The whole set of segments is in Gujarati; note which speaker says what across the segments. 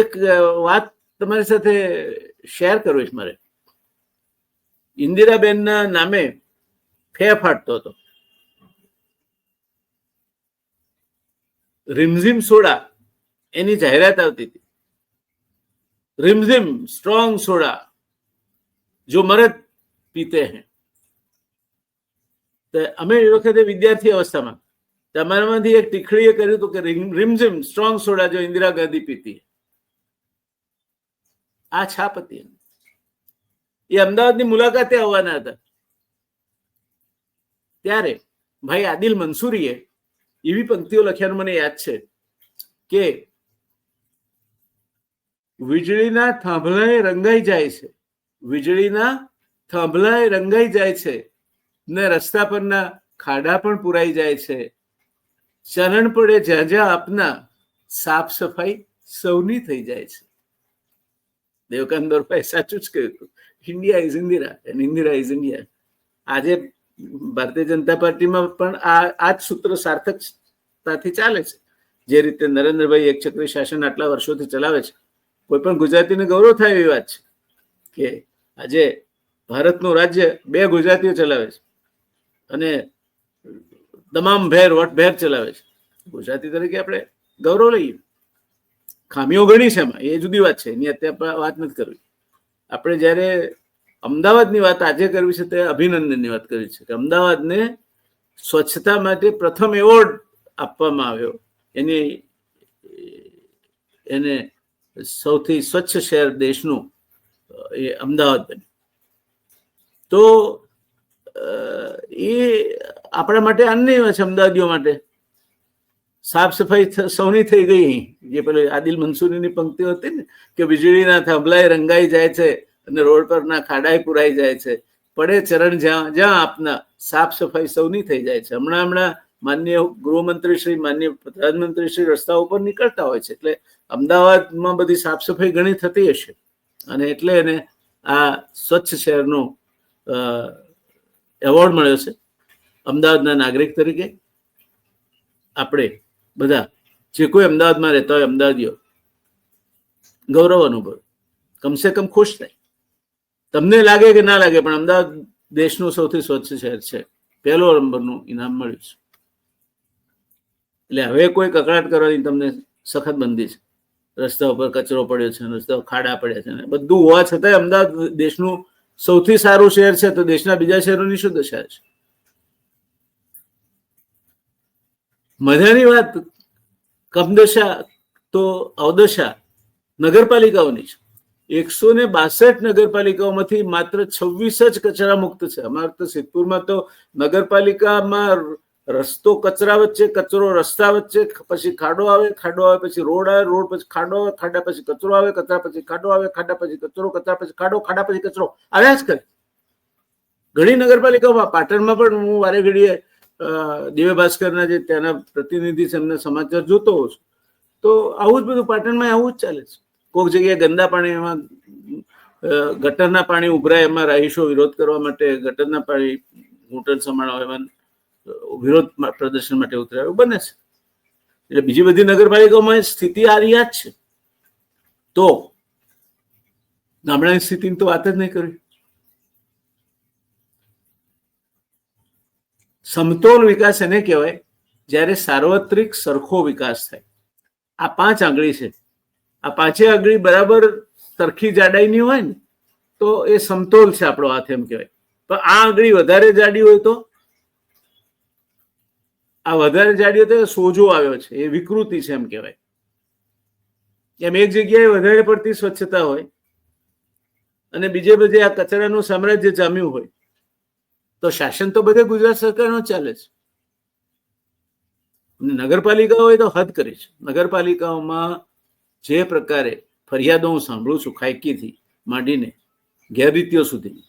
Speaker 1: એક વાત તમારી સાથે શેર કરવીશ મારે. ઇન્દિરાબેનના નામે ફે ફાટતો હતો. રીમઝીમ સોડા એની જાહેરાત આવતી હતી. રીમઝીમ સ્ટ્રોંગ સોડા જો મરદ પીતે હે. તો અમે એ વખતે વિદ્યાર્થી અવસ્થામાં તમારામાંથી એક ટીખળીએ કર્યું હતું કે રીમઝીમ સ્ટ્રોંગ સોડા જો ઇન્દિરા ગાંધી પીતી આ છાપ એ અમદાવાદની મુલાકાતે આવવાના હતા. ત્યારે ભાઈ આદિલ મંસૂરીએ એવી પંક્તિઓ લખ્યાનું મને યાદ છે કે વીજળીના થાંભલાએ રંગાઈ જાય છે. વીજળીના થાંભલાએ રંગાઈ જાય છે. ને રસ્તા પરના ખાડા પણ પુરાઈ જાય છે. ચરણ પડે જ્યાં જ્યાં આપના સાફ સફાઈ સૌની થઈ જાય છે. દેવકાંત ભાઈ સાચું જ કહ્યું India is Indira and Indira is India આજે ભારતીય જનતા પાર્ટીમાં પણ આ આ જ સૂત્ર સાર્થકતાથી ચાલે છે. જે રીતે નરેન્દ્રભાઈ એક ચક્રી શાસન આટલા વર્ષોથી ચલાવે છે. કોઈ પણ ગુજરાતીને ગૌરવ થાય એવી વાત છે કે આજે ભારતનું રાજ્ય બે ગુજરાતીઓ ચલાવે છે અને તમામ ભેર વટભેર ચલાવે છે. ગુજરાતી તરીકે આપણે ગૌરવ લઈએ. ખામીઓ ઘણી છે એમાં, એ જુદી વાત છે, એની અત્યારે વાત નથી કરવી. આપણે જ્યારે અમદાવાદની વાત આજે કરવી છે તે અભિનંદનની વાત કરવી છે, કે અમદાવાદને સ્વચ્છતા માટે પ્રથમ એવોર્ડ આપવામાં આવ્યો. એની, એને સૌથી સ્વચ્છ શહેર દેશનું એ અમદાવાદ બન્યું. તો એ આપણા માટે અન્ય છે, અમદાવાદીઓ માટે. સાફ સફાઈ સૌની થઈ ગઈ. જે પેલી આદિલ મંસૂરીની પંક્તિ હતી ને, કે વીજળીના થાંભલાએ રંગાઈ જાય છે અને રોડ પરના ખાડાએ પુરાઈ જાય છે. પડે ચરણ જ્યાં જ્યાં આપના સાફ સફાઈ સૌની થઈ જાય છે. હમણાં હમણાં માન્ય ગૃહમંત્રી શ્રી, માન્ય પ્રધાનમંત્રી શ્રી રસ્તા ઉપર નીકળતા હોય છે. એટલે અમદાવાદમાં બધી સાફ સફાઈ ઘણી થતી હશે. અને એટલે એને આ સ્વચ્છ શહેરનો એવોર્ડ મળ્યો છે. અમદાવાદના નાગરિક તરીકે આપણે બધા. જે કોઈ અમદાવાદમાં રહેતા હોય, અમદાવાદીઓ. ગૌરવ અનુભવ. કમસે કમ ખુશ થાય. તમને લાગે કે ના લાગે, પણ અમદાવાદ દેશનું સૌથી સ્વચ્છ શહેર છે. પહેલો નંબરનું ઇનામ મળ્યું છે. એટલે હવે કોઈ કકડાટ કરવાની તમને સખત બંધી છે. રસ્તા ઉપર કચરો પડ્યો છે, રસ્તા ખાડા પડ્યા છે ને બધું હોવા છતાંય અમદાવાદ દેશનું સૌથી સારું શહેર છે, તો દેશના બીજા શહેરોની શું દશા છે? મજાની વાત કમદશા તો અવદશા નગરપાલિકાઓની છે. એકસો ને બાસઠ નગરપાલિકાઓમાંથી માત્ર છવ્વીસ જ કચરા મુક્ત છે. અમારે તો સિદ્ધપુરમાં તો નગરપાલિકામાં રસ્તો કચરા વચ્ચે, કચરો રસ્તા વચ્ચે, પછી ખાડો આવે ખાડો આવે, પછી રોડ આવે, રોડ પછી ખાડો આવે, ખાડા પછી કચરો આવે, કચરા પછી ખાડો આવે, ખાડા પછી કચરો, કચરા પછી ખાડો, ખાડા પછી કચરો. આવ્યા જ કરે. ઘણી નગરપાલિકાઓમાં પાટણમાં પણ હું વારે ઘડીએ દિવ્ય ભાસ્કરના જે ત્યાંના પ્રતિનિધિ છે, એમના સમાચાર જોતો હોઉં છું. તો આવું જ બધું પાટણમાં આવું જ ચાલે છે. કોઈક જગ્યાએ ગંદા પાણી એમાં ગટરના પાણી ઉભરાય, એમાં રહીશો વિરોધ કરવા માટે ગટરના પાણી ઘૂંટણ સમાણા એમાં વિરોધ પ્રદર્શન માટે ઉતર્યા બને છે. એટલે બીજી બધી નગરપાલિકાઓમાં સ્થિતિ આ રહ્યા જ છે. તો ગામડાની સ્થિતિની તો વાત જ નહીં કરવી. સમતોલ વિકાસ એને કહેવાય. જ્યારે સાર્વત્રિક સરખો વિકાસ થાય. આ પાંચ આંગળી છે. આ પાંચે આંગળી બરાબર સરખી જાડાઈની હોય ને, તો એ સમતોલ છે આપણો હાથ એમ કહેવાય. પણ આ આંગળી વધારે જાડી હોય તો? આ વધારે જાડી હોય તો સોજો આવ્યો છે. એ વિકૃતિ છે એમ કહેવાય. એમ એક જગ્યાએ વધારે પડતી સ્વચ્છતા હોય. અને બીજે બધે આ કચરાનું સામ્રાજ્ય જામ્યું હોય. તો શાસન તો બધે ગુજરાત સરકારનો ચાલે છે. નગરપાલિકાઓએ તો હદ કરી છે. નગરપાલિકાઓમાં જે પ્રકારે ફરિયાદો હું સાંભળું છું ખાયકીથી માંડીને ગેરરીતિઓ સુધી.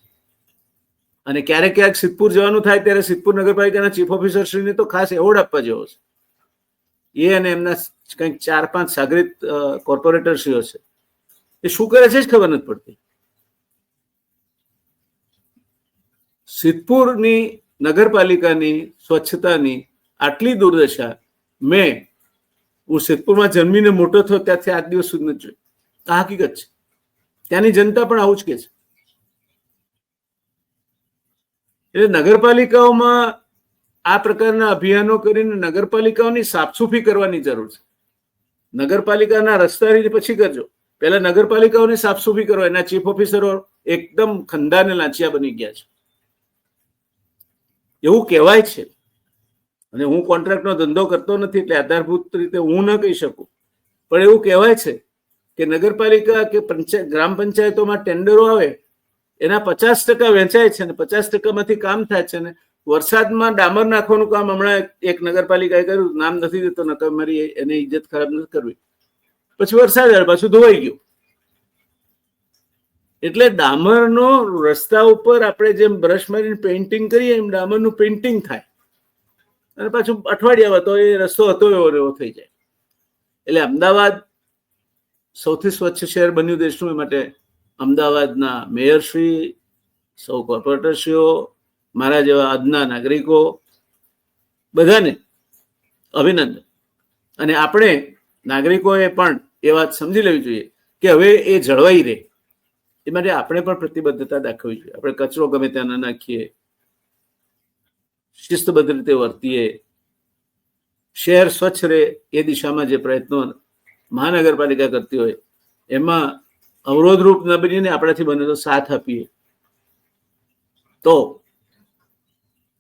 Speaker 1: અને ક્યારેક ક્યારેક સિદ્ધપુર જવાનું થાય ત્યારે સિદ્ધપુર નગરપાલિકાના ચીફ ઓફિસર તો ખાસ એવોર્ડ આપવા જેવો છે. એ અને એમના કંઈક ચાર પાંચ સાગરિત કોર્પોરેટરશ્રીઓ છે. એ શું કરે છે જ ખબર નથી પડતી. સિદ્ધપુરની નગરપાલિકાની સ્વચ્છતાની આટલી દુર્દશા મેં હું સિદ્ધપુરમાં જન્મીને મોટો થયો ત્યાંથી આજ દિવસ સુધી નથી જોઈ. આ હકીકત છે. ત્યાંની જનતા પણ આવું જ કે છે. એટલે નગરપાલિકાઓમાં આ પ્રકારના અભિયાનો કરીને નગરપાલિકાઓની સાફસૂફી કરવાની જરૂર છે. નગરપાલિકાના રસ્તાની પછી કરજો. પહેલા નગરપાલિકાઓની સાફસૂફી કરો. એના ચીફ ઓફિસરો એકદમ ખંદાને લાંચિયા બની ગયા છે. એવું કહેવાય છે. અને હું કોન્ટ્રાક્ટનો ધંધો કરતો નથી એટલે આધારભૂત રીતે હું ન કહી શકું. પણ એવું કહેવાય છે કે નગરપાલિકા કે પંચાયત ગ્રામ પંચાયતોમાં ટેન્ડરો આવે, એના પચાસ ટકા વેચાય છે ને પચાસ ટકામાંથી કામ થાય છે ને વરસાદમાં ડામર નાખવાનું કામ હમણાં એક નગરપાલિકાએ કર્યું, નામ નથી દેતો, નકર મારી એને ઇજ્જત ખરાબ નથી કરવી. પછી વરસાદ આવ્યો, પાછું ધોવાઈ ગયું. એટલે ડામરનો રસ્તા ઉપર આપણે જેમ બ્રશ મારીને પેઇન્ટિંગ કરીએ, એમ ડામરનું પેઇન્ટિંગ થાય. અને પાછું અઠવાડિયામાં તો એ રસ્તો હતો એવો એવો થઈ જાય. એટલે અમદાવાદ સૌથી સ્વચ્છ શહેર બન્યું દેશનું, એ માટે અમદાવાદના મેયરશ્રી સૌ કોર્પોરેટરશ્રીઓ મારા જેવા આજના નાગરિકો, બધાને અભિનંદન. અને આપણે નાગરિકોએ પણ એ વાત સમજી લેવી જોઈએ કે હવે એ જળવાઈ રહે. એ માટે આપણે પણ પ્રતિબદ્ધતા દાખવવી જોઈએ. આપણે કચરો ગમે ત્યાં ના નાખીએ, શિસ્તબદ્ધ રીતે વર્તીએ, શહેર સ્વચ્છ રહે એ દિશામાં જે પ્રયત્નો મહાનગરપાલિકા કરતી હોય, એમાં અવરોધરૂપ ન બનીને આપણાથી બને તો સાથ આપીએ. તો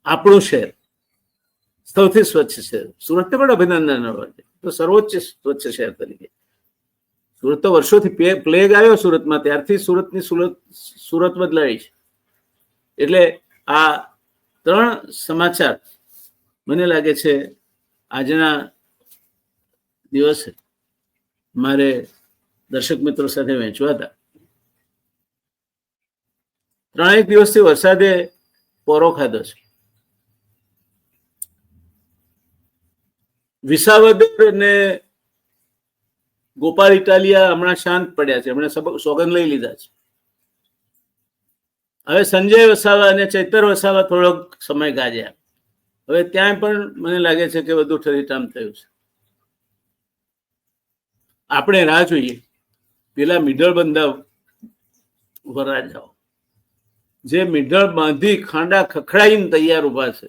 Speaker 1: આપણું શહેર સૌથી સ્વચ્છ શહેર. સુરતને પણ અભિનંદન તો સર્વોચ્ચ સ્વચ્છ શહેર તરીકે. સુરત તો વર્ષોથી પ્લેગ આવ્યો સુરતમાં, ત્યારથી સુરતની સુરત સુરત બદલાઈ છે. એટલે આ ત્રણ સમાચાર મને લાગે છે આજના દિવસે મારે દર્શક મિત્રો સાથે વહેંચવા હતા. ત્રણેક દિવસથી વરસાદે પોરો ખાધો છે. વિસાવદર ને ગોપાલ ઇટાલિયા હમણાં શાંત પડ્યા છે. એમણે સોગંદ લઈ લીધા છે. હવે સંજય વસાવા અને ચૈતર વસાવા થોડોક સમય ગાજ્યા. હવે ત્યાં પણ મને લાગે છે કે બધું ઠરીઠામ થયું છે. આપણે રાહ જોઈએ. પેલા મિડલ બંધા વરા જાઓ. જે મિડલ બાંધી ખાંડા ખખડાઈને તૈયાર ઊભા છે.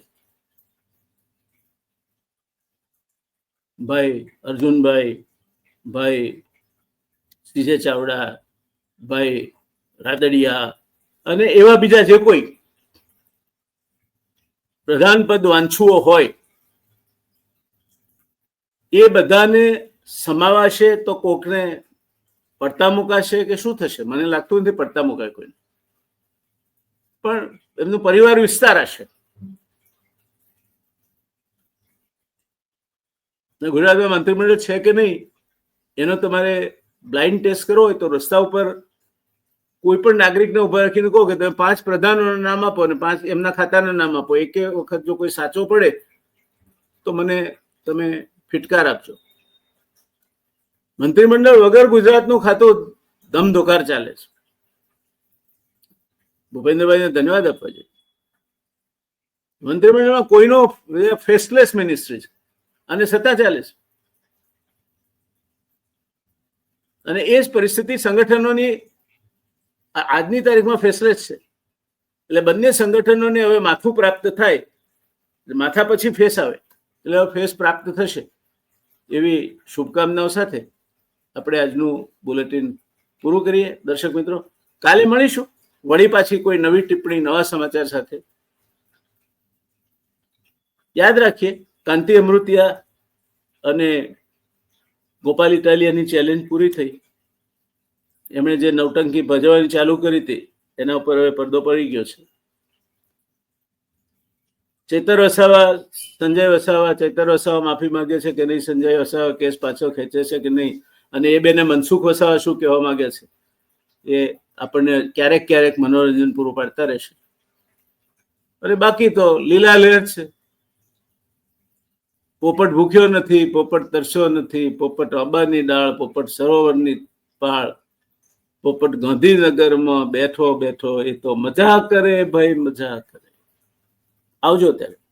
Speaker 1: ભાઈ, અર્જુનભાઈ ભાઈ સીજે ચાવડા, ભાઈ રાદડિયા અને એવા બીજા જે કોઈ પ્રધાન પદ વાંછુઓ હોય, એ બધાને સમાવાશે તો કોકને પડતા મુકાશે કે શું થશે? મને લાગતું નથી પડતા મુકાય કોઈને. પણ એમનું પરિવાર વિસ્તાર હશે. ગુજરાતમાં મંત્રીમંડળ છે કે નહીં? એનો તમારે બ્લાઇન્ડ ટેસ્ટ કરવો હોય તો રસ્તા ઉપર કોઈ પણ નાગરિકને ઊભા રાખીને કહો કે તમે પાંચ પ્રધાનોના નામ આપો અને પાંચ એમના ખાતાના નામ આપો. એક વખત જો કોઈ સાચો પડે તો મને તમે ફિટકાર આપજો. મંત્રીમંડળ વગર ગુજરાતનું ખાતું ધમધોકાર ચાલે છે. ભૂપેન્દ્રભાઈને ધન્યવાદ આપવા જોઈએ. મંત્રીમંડળમાં કોઈનો ફેસલેસ મિનિસ્ટ્રી છે. અને સત્તા ચાલે છે. અને એ જ પરિસ્થિતિ સંગઠનોની આજની તારીખમાં ફેસલેસ છે. એટલે બંને સંગઠનોને હવે માથું પ્રાપ્ત થાય માથા પછી ફેસ આવે, એટલે હવે ફેસ પ્રાપ્ત થશે. એવી શુભકામનાઓ સાથે આપણે આજનું બુલેટિન પૂરું કરીએ. દર્શક મિત્રો, કાલે મળીશું. વળી પાછી કોઈ નવી ટિપ્પણી, નવા સમાચાર સાથે. યાદ રાખીએ, કાંતિ અમૃતિયા અને ગોપાલ ઇટાલિયાની ચેલેન્જ પૂરી થઈ. એમણે જે નવટંકી ભજવવાની ચાલુ કરી હતી, એના ઉપર હવે પડદો પડી ગયો છે. ચેતર વસાવા, સંજય વસાવા, ચેતર વસાવા માફી માંગે છે કે નહીં? સંજય વસાવા કેસ પાછો ખેંચે છે કે નહીં? અને એ બેને મનસુખ વસાવા શું કહેવા માંગે છે? એ આપણને ક્યારેક ક્યારેક મનોરંજન પૂરું પાડતા રહેશે. અને બાકી તો લીલા લહેર છે. પોપટ ભૂખ્યો નથી, પોપટ તરસ્યો નથી, પોપટ અંબાની ડાળ, પોપટ સરોવરની પાળ, પોપટ ગાંધીનગરમાં બેઠો બેઠો એ તો મજા કરે, ભાઈ મજા કરે. આવજો ત્યારે.